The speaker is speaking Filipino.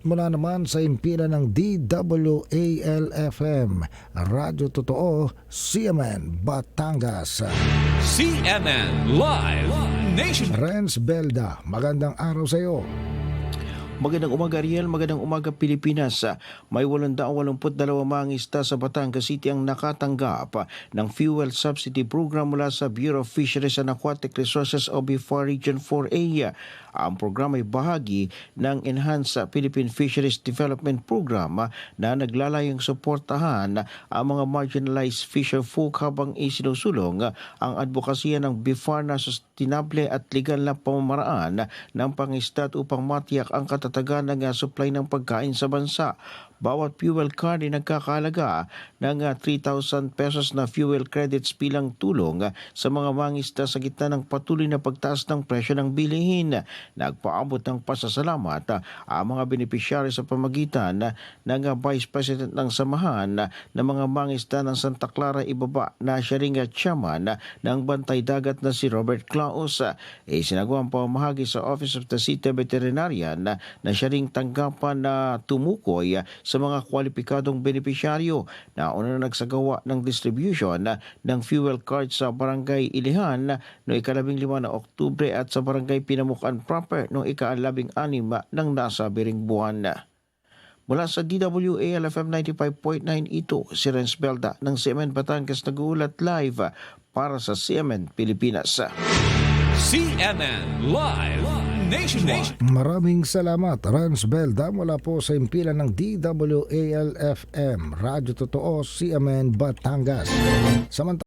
Mula naman sa impila ng DWAL-FM, Radyo Totoo, CMN, Batangas. CNN Live Nation. Renz Belda, magandang araw sa iyo. Magandang umaga Ariel, magandang umaga Pilipinas. May 882 mangista sa Batangas City ang nakatanggap ng fuel subsidy program mula sa Bureau of Fisheries and Aquatic Resources o BIFAR Region 4A. Ang programa ay bahagi ng Enhanced Philippine Fisheries Development Program na naglalayong suportahan ang mga marginalized fisher folk habang isinusulong ang advokasya ng BIFAR na sustainable at legal na pamamaraan ng pangistat upang matiyak ang katatagan ng supply ng pagkain sa bansa. Bawat fuel card ay nagkakalaga ng uh, 3,000 pesos na fuel credits bilang tulong uh, sa mga mangista sa gitna ng patuloy na pagtaas ng presyo ng bilihin. Nagpaabot ng pasasalamat uh, ang mga beneficiary sa pamagitan ng Vice President ng Samahan uh, ng mga mangista ng Santa Clara Ibaba na siya ring uh, chairman ng Bantay Dagat na si Robert Claus. Uh, eh, sinagawang pamahagi sa Office of the City Veterinarian na siya ring tanggapan na tumukoy sa mga kwalipikadong benepisyaryo na una na nagsagawa ng distribution ng fuel cards sa Barangay Ilihan noong ikalabing lima na Oktubre at sa Barangay Pinamukan proper noong ikalabing anim ng nasabiring buwan. Mula sa DWA LFM 95.9 ito si Renz Belda ng CMN Batangas nag-uulat live para sa CMN Pilipinas. CNN Live Nation. Maraming salamat, Renz Belda, mula po sa impila ng DWAL-FM, Radyo Totoo, CMN, Batangas. Samantala,